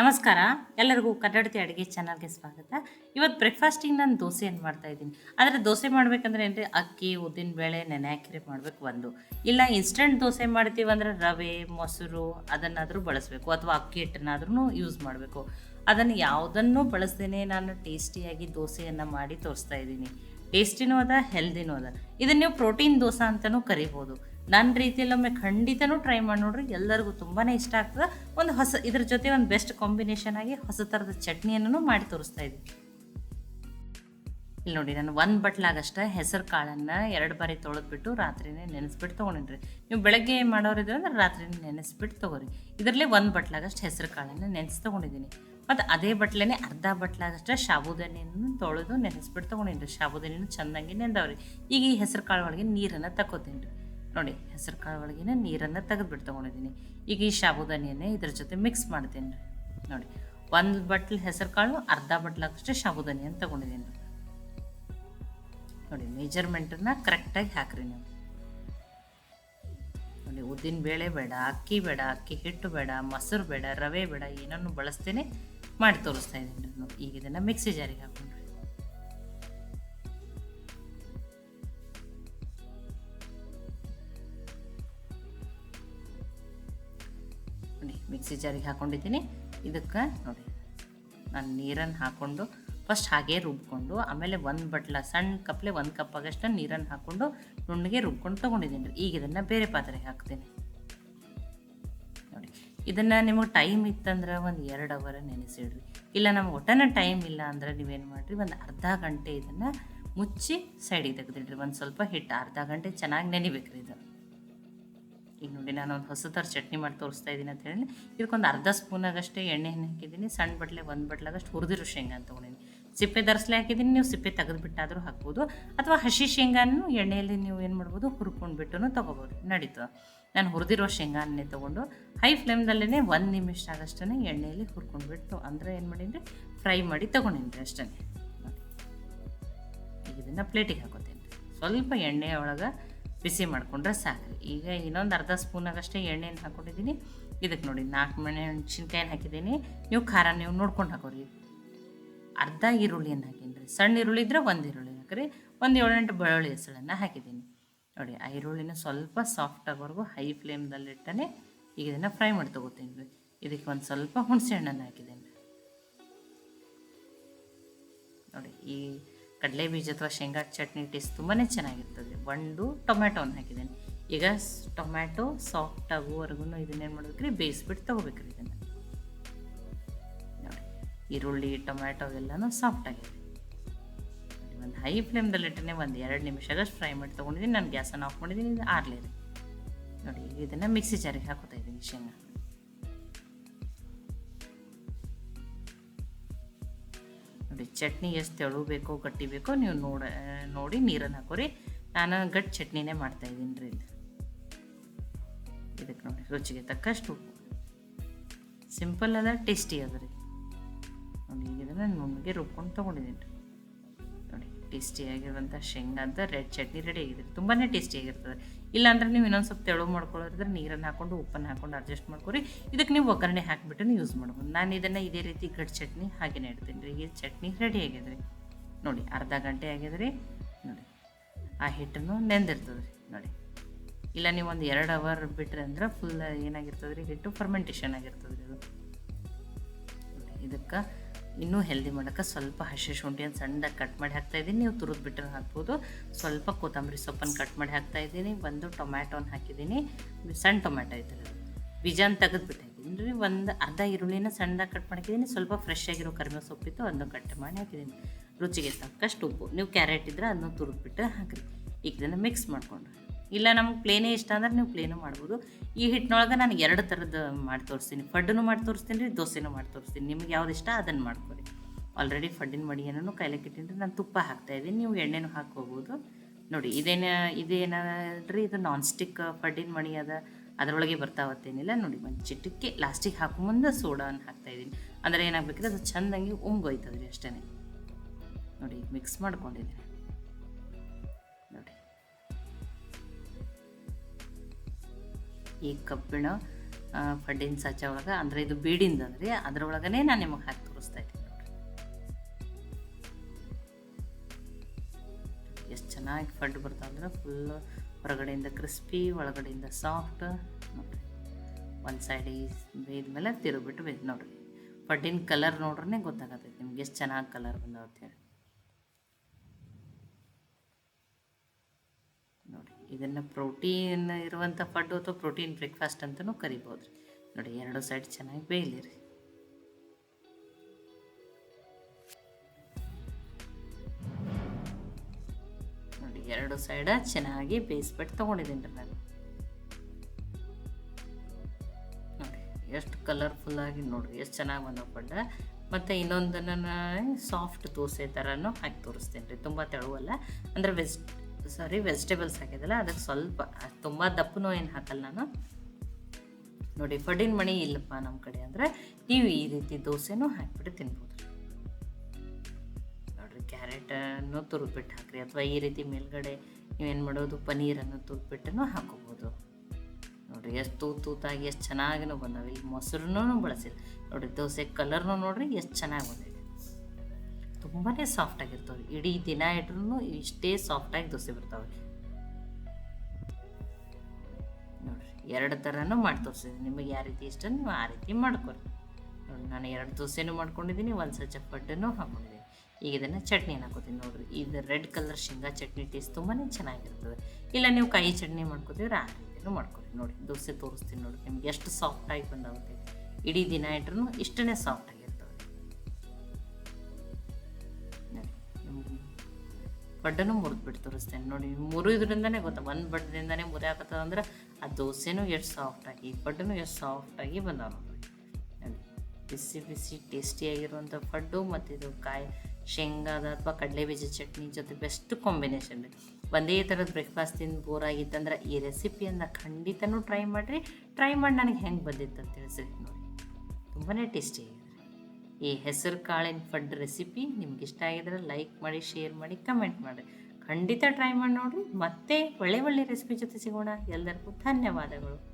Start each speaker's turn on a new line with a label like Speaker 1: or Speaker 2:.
Speaker 1: ನಮಸ್ಕಾರ. ಎಲ್ಲರಿಗೂ ಕನ್ನಡತಿ ಅಡುಗೆ ಚಾನಲ್ಗೆ ಸ್ವಾಗತ. ಇವತ್ತು ಬ್ರೇಕ್ಫಾಸ್ಟಿಗೆ ನಾನು ದೋಸೆಯನ್ನು ಮಾಡ್ತಾ ಇದ್ದೀನಿ? ಆದರೆ ದೋಸೆ ಮಾಡಬೇಕಂದ್ರೆ ಏನ್ರಿ? ಅಕ್ಕಿ, ಉದ್ದಿನ ಬೇಳೆ ನೆನೆ ಹಾಕಿರಿ ಮಾಡಬೇಕು ಒಂದು. ಇಲ್ಲ ಇನ್ಸ್ಟೆಂಟ್ ದೋಸೆ ಮಾಡ್ತೀವಿ ರವೆ, ಮೊಸರು ಅದನ್ನಾದರೂ ಬಳಸಬೇಕು. ಅಥವಾ ಅಕ್ಕಿ ಹಿಟ್ಟನ್ನಾದ್ರೂ ಯೂಸ್ ಮಾಡಬೇಕು. ಅದನ್ನು ಯಾವುದನ್ನು ಬಳಸ್ದೇ ನಾನು ಟೇಸ್ಟಿಯಾಗಿ ದೋಸೆಯನ್ನು ಮಾಡಿ ತೋರಿಸ್ತಾ ಇದ್ದೀನಿ. ಟೇಸ್ಟಿನೂ ಅದ ಹೆಲ್ದಿನೂ ಅದ. ಇದನ್ನು ನೀವು ಪ್ರೋಟೀನ್ ದೋಸೆ ಅಂತಲೂ ಕರಿಬೋದು. ನನ್ನ ರೀತಿಯಲ್ಲಿ ಒಮ್ಮೆ ಖಂಡಿತನೂ ಟ್ರೈ ಮಾಡಿ ನೋಡ್ರಿ, ಎಲ್ಲರಿಗೂ ತುಂಬಾ ಇಷ್ಟ ಆಗ್ತದೆ. ಒಂದು ಹೊಸ, ಇದ್ರ ಜೊತೆ ಒಂದು ಬೆಸ್ಟ್ ಕಾಂಬಿನೇಷನ್ ಆಗಿ ಹೊಸ ಥರದ ಚಟ್ನಿಯನ್ನು ಮಾಡಿ ತೋರಿಸ್ತಾ ಇದ್ದೀನಿ ಇಲ್ಲಿ ನೋಡಿ, ನಾನು ಒಂದು ಬಟ್ಲಾಗಷ್ಟೇ ಹೆಸರು ಕಾಳನ್ನು ಎರಡು ಬಾರಿ ತೊಳೆದ್ಬಿಟ್ಟು ರಾತ್ರಿನೇ ನೆನೆಸ್ಬಿಟ್ಟು ತೊಗೊಂಡಿನ್ರಿ. ನೀವು ಬೆಳಗ್ಗೆ ಮಾಡೋರಿದ್ರೆ ಅಂದ್ರೆ ರಾತ್ರಿನೇ ನೆನೆಸ್ಬಿಟ್ಟು ತೊಗೊರಿ. ಇದರಲ್ಲಿ ಒಂದು ಬಟ್ಲಾಗಷ್ಟು ಹೆಸರು ಕಾಳನ್ನು ನೆನೆಸಿ ತೊಗೊಂಡಿದ್ದೀನಿ. ಮತ್ತು ಅದೇ ಬಟ್ಲೇ ಅರ್ಧ ಬಟ್ಲಾಗಷ್ಟೇ ಸಾಬುದಾನಿಯನ್ನು ತೊಳೆದು ನೆನೆಸ್ಬಿಟ್ಟು ತೊಗೊಂಡಿನಿ ಸಾಬುದಾನಿನೂ ಚೆನ್ನಾಗಿ ನೆಂದವ್ರಿ. ಈಗ ಈ ಹೆಸರು ಕಾಳು ಒಳಗೆ ನೀರನ್ನು ತಗೋತೀನಿ ರೀ ನೋಡಿ, ಹೆಸರು ಕಾಳು ಒಳಗಿನ ನೀರನ್ನು ತೆಗೆದುಬಿಟ್ಟು ತೊಗೊಂಡಿದ್ದೀನಿ. ಈಗ ಈ ಸಾಬುದಾನಿಯನ್ನೇ ಇದ್ರ ಜೊತೆ ಮಿಕ್ಸ್ ಮಾಡ್ತೀನಿ. ನೋಡಿ, ಒಂದು ಬಟ್ಲ್ ಹೆಸರು ಕಾಳು, ಅರ್ಧ ಬಟ್ಲಾಗಷ್ಟೇ ಶಾಬುದಾನಿಯನ್ನು ತೊಗೊಂಡಿದ್ದೀನಿ. ನೋಡಿ ಮೆಜರ್ಮೆಂಟನ್ನ ಕರೆಕ್ಟಾಗಿ ಹಾಕ್ರಿ ನೀವು. ನೋಡಿ, ಉದ್ದಿನ ಬೇಳೆ ಬೇಡ, ಅಕ್ಕಿ ಬೇಡ, ಅಕ್ಕಿ ಹಿಟ್ಟು ಬೇಡ, ಮೊಸರು ಬೇಡ, ರವೆ ಬೇಡ ಏನನ್ನು ಬಳಸ್ತೇನೆ, ಮಾಡಿ ತೋರಿಸ್ತಾ ಇದ್ದೀನಿ. ನಾನು ಈಗ ಇದನ್ನು ಮಿಕ್ಸಿ ಜಾರಿಗೆ ಹಾಕೊಂಡ್ರಿ ಮಿಕ್ಸಿ ಜಾರಿಗೆ ಹಾಕೊಂಡಿದ್ದೀನಿ. ಇದಕ್ಕೆ ನೋಡಿ, ನಾನು ನೀರನ್ನು ಹಾಕ್ಕೊಂಡು ಫಸ್ಟ್ ಹಾಗೆ ರುಬ್ಕೊಂಡು, ಆಮೇಲೆ ಒಂದು ಬಟ್ಲ ಸಣ್ಣ ಕಪ್ಲೆ ಒಂದು ಕಪ್ ಆಗಷ್ಟು ನೀರನ್ನು ಹಾಕ್ಕೊಂಡು ನುಣ್ಣಗೆ ರುಬ್ಕೊಂಡು ತೊಗೊಂಡಿದ್ದೀನಿ. ರೀ ಈಗ ಇದನ್ನು ಬೇರೆ ಪಾತ್ರೆಗೆ ಹಾಕ್ತೀನಿ. ನೋಡಿ, ಇದನ್ನು ನಿಮಗೆ ಟೈಮ್ ಇತ್ತಂದ್ರೆ ಒಂದು ಎರಡು ಅವರ್ ನೆನೆಸಿಡ್ರಿ. ಇಲ್ಲ, ನಮ್ಗೆ ಒಟ್ಟನ ಟೈಮ್ ಇಲ್ಲ ಅಂದ್ರೆ ನೀವೇನು ಮಾಡಿರಿ, ಒಂದು ಅರ್ಧ ಗಂಟೆ ಇದನ್ನು ಮುಚ್ಚಿ ಸೈಡಿಗೆ ತೆಗೆದಿಡ್ರಿ. ಒಂದು ಸ್ವಲ್ಪ ಹಿಟ್ಟು ಅರ್ಧ ಗಂಟೆ ಚೆನ್ನಾಗಿ ನೆನಿಬೇಕ್ರಿ ಇದು. ಈಗ ನೋಡಿ ನಾನು ಒಂದು ಹೊಸ ಥರ ಚಟ್ನಿ ಮಾಡಿ ತೋರಿಸ್ತಾ ಇದ್ದೀನಿ ಅಂತ ಹೇಳಿ ಇದಕ್ಕೊಂದು ಅರ್ಧ ಸ್ಪೂನಾಗಷ್ಟೇ ಎಣ್ಣೆಯನ್ನು ಹಾಕಿದ್ದೀನಿ. ಸಣ್ಣ ಬಟ್ಲೆ, ಒಂದು ಬಟ್ಲಾಗಷ್ಟು ಹುರಿದಿರೋ ಶೇಂಗಾ ಅಂತ ತೊಗೊಂಡಿನಿ ಸಿಪ್ಪೆ ದರ್ಸ್ಲೆ ಹಾಕಿದ್ದೀನಿ. ನೀವು ಸಿಪ್ಪೆ ತೆಗೆದುಬಿಟ್ಟಾದರೂ ಹಾಕ್ಬೋದು. ಅಥವಾ ಹಸಿ ಶೇಂಗಾನು ಎಣ್ಣೆಯಲ್ಲಿ ನೀವು ಏನು ಮಾಡ್ಬೋದು ಹುರ್ಕೊಂಡ್ಬಿಟ್ಟು ತೊಗೋಬೋದು. ನಡೀತು. ನಾನು ಹುರಿದಿರೋ ಶೇಂಗಾನೇ ತೊಗೊಂಡು ಹೈ ಫ್ಲೇಮ್ದಲ್ಲೇ ಒಂದು ನಿಮಿಷ ಆಗಷ್ಟೇ ಎಣ್ಣೆಯಲ್ಲಿ ಹುರ್ಕೊಂಡ್ಬಿಟ್ಟು, ಅಂದರೆ ಏನು ಮಾಡಿದ್ರೆ? ಫ್ರೈ ಮಾಡಿ ತೊಗೊಂಡಿನಿ ಅಷ್ಟೇ ಇದನ್ನು ಪ್ಲೇಟಿಗೆ ಹಾಕೋತೀನಿ. ಸ್ವಲ್ಪ ಎಣ್ಣೆ ಒಳಗೆ ಬಿಸಿ ಮಾಡಿಕೊಂಡ್ರೆ ಸಾಕು. ಈಗ ಇನ್ನೊಂದು ಅರ್ಧ ಸ್ಪೂನಾಗಷ್ಟೇ ಎಣ್ಣೆಯನ್ನು ಹಾಕ್ಕೊಂಡಿದ್ದೀನಿ ಇದಕ್ಕೆ ನೋಡಿ, ನಾಲ್ಕು ಮಣೆ, ಮೆಣಸಿನ್ಕಾಯಿನ ಹಾಕಿದ್ದೀನಿ. ನೀವು ಖಾರ ನೀವು ನೋಡ್ಕೊಂಡು ಹಾಕೋರಿ. ಅರ್ಧ ಈರುಳ್ಳಿಯನ್ನು ರೀ ಸಣ್ಣ ಈರುಳ್ಳಿ ಇದ್ದರೆ ಒಂದು ಈರುಳ್ಳಿ ಹಾಕಿರಿ. ಒಂದು ಏಳೆಂಟು ಬೆಳ್ಳುಳ್ಳಿ ಹೆಸಳನ್ನು ಹಾಕಿದ್ದೀನಿ. ನೋಡಿ, ಆ ಈರುಳ್ಳಿನ ಸ್ವಲ್ಪ ಸಾಫ್ಟ್ ಆಗೋವರೆಗೂ ಹೈ ಫ್ಲೇಮ್ದಲ್ಲಿಟ್ಟನೆ ಈಗ ಇದನ್ನು ಫ್ರೈ ಮಾಡಿ ತೊಗೋತೀನಿ ರೀ ಇದಕ್ಕೆ ಒಂದು ಸ್ವಲ್ಪ ಹುಣಸೆ ಹಣ್ಣನ್ನು ಹಾಕಿದ್ದೀನಿ. ನೋಡಿ, ಈ ಕಡಲೆ ಬೀಜ ಅಥವಾ ಶೇಂಗಾ ಚಟ್ನಿ ಟೇಸ್ಟ್ ತುಂಬಾ ಚೆನ್ನಾಗಿರ್ತದೆ. ಒಂದು ಟೊಮ್ಯಾಟೋನ ಹಾಕಿದ್ದೀನಿ. ಈಗ ಟೊಮ್ಯಾಟೊ ಸಾಫ್ಟ್ ಆಗುವವರೆಗೂ ಇದನ್ನೇನು ಮಾಡ್ಬೇಕ್ರಿ? ಬೇಯಿಸ್ಬಿಟ್ಟು ತೊಗೋಬೇಕ್ರಿ ಇದನ್ನು. ನೋಡಿ, ಈರುಳ್ಳಿ, ಟೊಮ್ಯಾಟೊ ಎಲ್ಲನೂ ಸಾಫ್ಟ್ ಆಗಿದೆ. ಒಂದು ಹೈ ಫ್ಲೇಮ್ದಲ್ಲಿಟ್ಟನೆ ಒಂದು ಎರಡು ನಿಮಿಷಗಷ್ಟು ಫ್ರೈ ಮಾಡಿ ತೊಗೊಂಡಿದ್ದೀನಿ. ನಾನು ಗ್ಯಾಸನ್ನು ಆಫ್ ಮಾಡಿದ್ದೀನಿ, ಇದು ಆರ್ಲಿ ನೋಡಿ ಇದನ್ನು ಮಿಕ್ಸಿ ಜಾರಿಗೆ ಹಾಕೋತಾ ಇದ್ದೀನಿ ಶೇಂಗಾ. ಚಟ್ನಿ ಎಷ್ಟು ತೆಳು ಬೇಕೋ ಗಟ್ಟಿ ಬೇಕೋ ನೀವು ನೋಡ, ನೋಡಿ ನೀರನ್ನು ಹಾಕೋರಿ. ನಾನು ಗಟ್ಟಿ ಚಟ್ನಿನೇ ಮಾಡ್ತಾಯಿದ್ದೀನಿ ರೀ ಇದು. ಇದಕ್ಕೆ ನೋಡಿ, ರುಚಿಗೆ ತಕ್ಕಷ್ಟು ಉಪ್ಪು. ಸಿಂಪಲ್ ಅದ ಟೇಸ್ಟಿ ಅದ ರೀ. ನೋಡಿ, ಈಗ ಇದನ್ನು ನುಣ್ಣಗೆ ರುಬ್ಕೊಂಡು ತೊಗೊಂಡಿದ್ದೀನಿ ರೀ. ಟೇಸ್ಟಿಯಾಗಿರುವಂಥ ಶೇಂಗಾದ ರೆಡ್ ಚಟ್ನಿ ರೆಡಿ ಆಗಿರುತ್ತೆ. ತುಂಬಾ ಟೇಸ್ಟಿಯಾಗಿರ್ತದೆ. ಇಲ್ಲಾಂದ್ರೆ ನೀವು ಇನ್ನೊಂದು ಸ್ವಲ್ಪ ತೆಳು ಮಾಡ್ಕೊಳ್ಳೋದ್ರೆ ನೀರನ್ನು ಹಾಕ್ಕೊಂಡು ಉಪ್ಪನ್ನು ಹಾಕ್ಕೊಂಡು ಅಡ್ಜಸ್ಟ್ ಮಾಡ್ಕೊರಿ. ಇದಕ್ಕೆ ನೀವು ಒಗ್ಗರಣೆ ಹಾಕಿಬಿಟ್ಟು ಯೂಸ್ ಮಾಡ್ಬೋದು. ನಾನು ಇದನ್ನು ಇದೇ ರೀತಿ ಗಡ್ ಚಟ್ನಿ ಹಾಗೇ ಇಡ್ತೀನಿ ರೀ. ಈ ಚಟ್ನಿ ರೆಡಿ ಆಗ್ಯದ ರೀ ನೋಡಿ, ಅರ್ಧ ಗಂಟೆ ಆಗ್ಯದ ರೀ ನೋಡಿ, ಆ ಹಿಟ್ಟನ್ನು ನೆಂದಿರ್ತದೆ ರೀ. ನೋಡಿ, ಇಲ್ಲ ನೀವು ಒಂದು ಎರಡು ಅವರ್ ಬಿಟ್ರೆ ಅಂದ್ರೆ ಫುಲ್ ಏನಾಗಿರ್ತದೆ ರೀ? ಹಿಟ್ಟು ಫರ್ಮೆಂಟೇಷನ್ ಆಗಿರ್ತದೆ ರೀ ಅದು. ಇದಕ್ಕೆ ಇನ್ನೂ ಹೆಲ್ದಿ ಮಾಡೋಕ್ಕೆ ಸ್ವಲ್ಪ ಹಸಿ ಶುಂಠಿಯನ್ನು ಸಣ್ಣದಾಗಿ ಕಟ್ ಮಾಡಿ ಹಾಕ್ತಾಯಿದ್ದೀನಿ ನೀವು ತುರಿದು ಬಿಟ್ಟರೆ ಹಾಕ್ಬೋದು. ಸ್ವಲ್ಪ ಕೊತ್ತಂಬರಿ ಸೊಪ್ಪನ್ನು ಕಟ್ ಮಾಡಿ ಹಾಕ್ತಾಯಿದ್ದೀನಿ ಒಂದು ಟೊಮ್ಯಾಟೋನ ಹಾಕಿದ್ದೀನಿ. ಸಣ್ಣ ಟೊಮ್ಯಾಟೊ ಐತೆ ಬೀಜನ ತೆಗೆದುಬಿಟ್ಟಿದ್ದೀನಿ ರೀ ಒಂದು ಅರ್ಧ ಈರುಳ್ಳಿನ ಸಣ್ಣದಾಗಿ ಕಟ್ ಮಾಡಿದ್ದೀನಿ ಸ್ವಲ್ಪ ಫ್ರೆಶ್ ಆಗಿರೋ ಕರಿಮೆ ಸೊಪ್ಪಿತ್ತು ಅದನ್ನು ಕಟ್ ಮಾಡಿ ಹಾಕಿದ್ದೀನಿ. ರುಚಿಗೆ ತಕ್ಕಷ್ಟು ಉಪ್ಪು. ನೀವು ಕ್ಯಾರೆಟ್ ಇದ್ದರೆ ಅದನ್ನು ತುರಿದ್ಬಿಟ್ಟು ಹಾಕಿರಿ. ಈಗ ಇದನ್ನು ಮಿಕ್ಸ್ ಮಾಡಿಕೊಂಡ್ರಿ. ಇಲ್ಲ, ನಮ್ಗೆ ಪ್ಲೇನೇ ಇಷ್ಟ ಅಂದ್ರೆ ನೀವು ಪ್ಲೇನು ಮಾಡ್ಬೋದು. ಈ ಹಿಟ್ಟಿನೊಳಗೆ ನಾನು ಎರಡು ಥರದ ಮಾಡಿ ತೋರಿಸ್ತೀನಿ. ಫಡ್ಡನ್ನು ಮಾಡಿ ತೋರಿಸ್ತೀನಿ ರೀ, ದೋಸೆನೂ ಮಾಡಿ ತೋರಿಸ್ತೀನಿ. ನಿಮ್ಗೆ ಯಾವ್ದು ಇಷ್ಟ ಅದನ್ನು ಮಾಡ್ಕೊರಿ. ಆಲ್ರೆಡಿ ಫಡ್ಡಿನ ಮಡಿಯನ್ನು ಕೈಲಕ್ಕೆ ಇಟ್ಟಿನಿ ನಾನು ತುಪ್ಪ ಹಾಕ್ತಾಯಿದ್ದೀನಿ ನೀವು ಎಣ್ಣೆನೂ ಹಾಕ್ಕೋಬೋದು ನೋಡಿ, ಇದೇನು ಇದೇನಲ್ರಿ ಇದು ನಾನ್ ಸ್ಟಿಕ್ ಫಡ್ಡಿನ ಮಣಿ ಅದ ಅದರೊಳಗೆ ಬರ್ತಾವತ್ತೇನಿಲ್ಲ. ನೋಡಿ, ಒಂದು ಚಿಟ್ಟಕ್ಕೆ ಲಾಸ್ಟಿಗೆ ಹಾಕೋ ಮುಂದೆ ಸೋಡಾನ ಹಾಕ್ತಾಯಿದ್ದೀನಿ ಅಂದರೆ ಏನಾಗಬೇಕಿದ್ರೆ ಅದು ಚೆಂದಂಗೆ ಉಮ್ಗೋಯ್ತದೆ ರೀ ಅಷ್ಟೇ ನೋಡಿ ಮಿಕ್ಸ್ ಮಾಡ್ಕೊಂಡಿದ್ದೀನಿ. ಈ ಕಬ್ಬಿಣ ಫಡ್ಡಿನ ಸಾಚ ಒಳಗೆ, ಅಂದರೆ ಇದು ಬೀಡಿಂದ ರೀ ಅದ್ರೊಳಗನೇ ನಾನು ನಿಮಗೆ ಹಾಕಿ ತೋರಿಸ್ತಾ ಇದ್ದೀನಿ ನೋಡ್ರಿ. ಎಷ್ಟು ಚೆನ್ನಾಗಿ ಫಡ್ ಬರ್ತಾವೆ ಅಂದ್ರೆ ಫುಲ್ ಹೊರಗಡೆಯಿಂದ ಕ್ರಿಸ್ಪಿ ಒಳಗಡೆಯಿಂದ ಸಾಫ್ಟ್ ನೋಡ್ರಿ. ಒಂದು ಸೈಡ್ ಬೇಯ್ದ್ಮೇಲೆ ತಿರುಗಿಬಿಟ್ಟು ಬೇಯ್ದು ನೋಡ್ರಿ. ಪಡ್ಡಿನ ಕಲರ್ ನೋಡ್ರೇ ಗೊತ್ತಾಗತ್ತೈತಿ ನಿಮ್ಗೆ ಎಷ್ಟು ಚೆನ್ನಾಗಿ ಕಲರ್ ಬಂದಾವ ಅಂತೇಳಿ ನೋಡಿ, ಇದನ್ನು ಪ್ರೋಟೀನ್ ಇರುವಂಥ ಫಡ್ಡು ಅಥವಾ ಪ್ರೋಟೀನ್ ಬ್ರೇಕ್ಫಾಸ್ಟ್ ಅಂತಲೂ ಕರಿಬೋದು. ರೀ ನೋಡಿ, ಎರಡು ಸೈಡ್ ಚೆನ್ನಾಗಿ ಬೇಯಲಿರಿ. ನೋಡಿ, ಎರಡು ಸೈಡ ಚೆನ್ನಾಗಿ ಬೇಯಿಸ್ಬಿಟ್ಟು ತೊಗೊಂಡಿದ್ದೀನಿ ರೀ ನಾನು. ನೋಡಿ, ಎಷ್ಟು ಕಲರ್ಫುಲ್ಲಾಗಿ ನೋಡಿರಿ, ಎಷ್ಟು ಚೆನ್ನಾಗಿ ಬಂದ ಪಡ್ಡ ಮತ್ತು ಇನ್ನೊಂದನ್ನು ಸಾಫ್ಟ್ ದೋಸೆ ಥರನೂ ಹಾಕಿ ತೋರಿಸ್ತೀನಿ ರೀ, ತುಂಬ ತೆಳುವಲ್ಲ. ಅಂದರೆ ವೆಜ್ ಸಾರಿ ವೆಜಿಟೇಬಲ್ಸ್ ಹಾಕಿದ್ದಲ್ಲ ಅದಕ್ಕೆ ಸ್ವಲ್ಪ ತುಂಬ ದಪ್ಪನೂ ಏನು ಹಾಕಲ್ಲ ನಾನು. ನೋಡಿ ಫಡಿನ ಮಣಿ ಇಲ್ಲಪ್ಪ ನಮ್ಮ ಕಡೆ ಅಂದರೆ, ನೀವು ಈ ರೀತಿ ದೋಸೆನೂ ಹಾಕಿಬಿಟ್ಟು ತಿನ್ಬೋದು. ನೋಡಿರಿ ಕ್ಯಾರೆಟನ್ನು ತುರುಬಿಟ್ಟು ಹಾಕ್ರಿ, ಅಥವಾ ಈ ರೀತಿ ಮೇಲ್ಗಡೆ ನೀವೇನು ಮಾಡೋದು ಪನೀರನ್ನು ತುರುಬಿಟ್ಟನ್ನು ಹಾಕೋಬೋದು. ನೋಡಿರಿ, ಎಷ್ಟು ತೂತು ತೂತಾಗಿ, ಎಷ್ಟು ಚೆನ್ನಾಗಿನೂ ಬಂದವೆ. ಇಲ್ಲಿ ಮೊಸರನ್ನೂ ಬಳಸಿಲ್ಲ. ನೋಡಿರಿ, ದೋಸೆ ಕಲರ್ನು ನೋಡಿರಿ, ಎಷ್ಟು ಚೆನ್ನಾಗಿ ಬಂದಿದೆ. ತುಂಬಾ ಸಾಫ್ಟ್ ಆಗಿರ್ತವೆ. ಇಡೀ ದಿನ ಇಟ್ರೂ ಇಷ್ಟೇ ಸಾಫ್ಟಾಗಿ ದೋಸೆ ಬರ್ತಾವೆ. ನೋಡಿರಿ, ಎರಡು ಥರನೂ ಮಾಡಿ ತೋರಿಸಿದ್ದೀನಿ ನಿಮಗೆ ಯಾವ ರೀತಿ ಇಷ್ಟ ನೀವು ಆ ರೀತಿ ಮಾಡ್ಕೊರಿ ನೋಡಿ ನಾನು ಎರಡು ದೋಸೆನೂ ಮಾಡ್ಕೊಂಡಿದ್ದೀನಿ ಒಂದು ಸಲ ಚಪ್ಪಟ್ಟನು ಹಾಕ್ಕೊಂಡಿದ್ದೀನಿ ಈಗ ಇದನ್ನು ಚಟ್ನಿ ಹಾಕೋತೀನಿ. ನೋಡಿರಿ, ಇದು ರೆಡ್ ಕಲರ್ ಶೇಂಗಾ ಚಟ್ನಿ ಟೇಸ್ಟ್ ತುಂಬಾ ಚೆನ್ನಾಗಿರ್ತದೆ. ಇಲ್ಲ, ನೀವು ಕಾಯಿ ಚಟ್ನಿ ಮಾಡ್ಕೋತೀವ್ರಿ ಆ ರೀತಿನೂ ಮಾಡ್ಕೊರಿ ನೋಡಿ ದೋಸೆ ತೋರಿಸ್ತೀನಿ ನೋಡಿ ನಿಮ್ಗೆ ಎಷ್ಟು ಸಾಫ್ಟಾಗಿ ಬಂದಾಗುತ್ತೆ ಇಡೀ ದಿನ ಇಟ್ರೂ ಇಷ್ಟನೇ ಸಾಫ್ಟ್ ಬಡ್ಡನು ಮುರಿದ್ಬಿಟ್ಟು ತೋರಿಸ್ತೇನೆ ನೋಡಿ ಮುರಿಯೋದ್ರಿಂದನೇ ಗೊತ್ತಾ, ಒಂದು ಬಡ್ಡದಿಂದನೇ ಮುರಿಯಾಕತ್ತದ ಅಂದ್ರೆ ಆ ದೋಸೆನೂ ಎಷ್ಟು ಸಾಫ್ಟಾಗಿ ಬಡ್ಡನು ಎಷ್ಟು ಸಾಫ್ಟಾಗಿ ಬಂದಾವ ನೋಡಿ ಬಿಸಿ ಬಿಸಿ ಟೇಸ್ಟಿಯಾಗಿರುವಂಥ ಪಡ್ಡು ಮತ್ತು ಇದು ಕಾಯಿ ಶೇಂಗಾದ ಅಥವಾ ಕಡಲೆ ಬೀಜ ಚಟ್ನಿ ಜೊತೆ ಬೆಸ್ಟ್ ಕಾಂಬಿನೇಷನ್ ಇದೆ ಒಂದೇ ಥರದ ಬ್ರೇಕ್ಫಾಸ್ಟ್ ತಿಂದು ಬೋರ್ ಆಗಿತ್ತಂದ್ರೆ ಈ ರೆಸಿಪಿಯನ್ನು ಖಂಡಿತನೂ ಟ್ರೈ ಮಾಡಿರಿ. ಟ್ರೈ ಮಾಡಿ, ನನಗೆ ಹೆಂಗೆ ಬಂದಿತ್ತು ಅಂತ ತಿಳಿಸ್ರಿ ನೋಡಿ. ತುಂಬಾ ಟೇಸ್ಟಿ ಆಗಿದೆ ಈ ಹೆಸರು ಕಾಳಿನ ಫಡ್ ರೆಸಿಪಿ ನಿಮ್ಗೆ ಇಷ್ಟ ಆಗಿದ್ರೆ ಲೈಕ್ ಮಾಡಿ ಶೇರ್ ಮಾಡಿ ಕಮೆಂಟ್ ಮಾಡಿ. ಖಂಡಿತ ಟ್ರೈ ಮಾಡಿ ನೋಡಿರಿ. ಮತ್ತೆ ಒಳ್ಳೆ ಒಳ್ಳೆ ರೆಸಿಪಿ ಜೊತೆ ಸಿಗೋಣ. ಎಲ್ಲರಿಗೂ ಧನ್ಯವಾದಗಳು.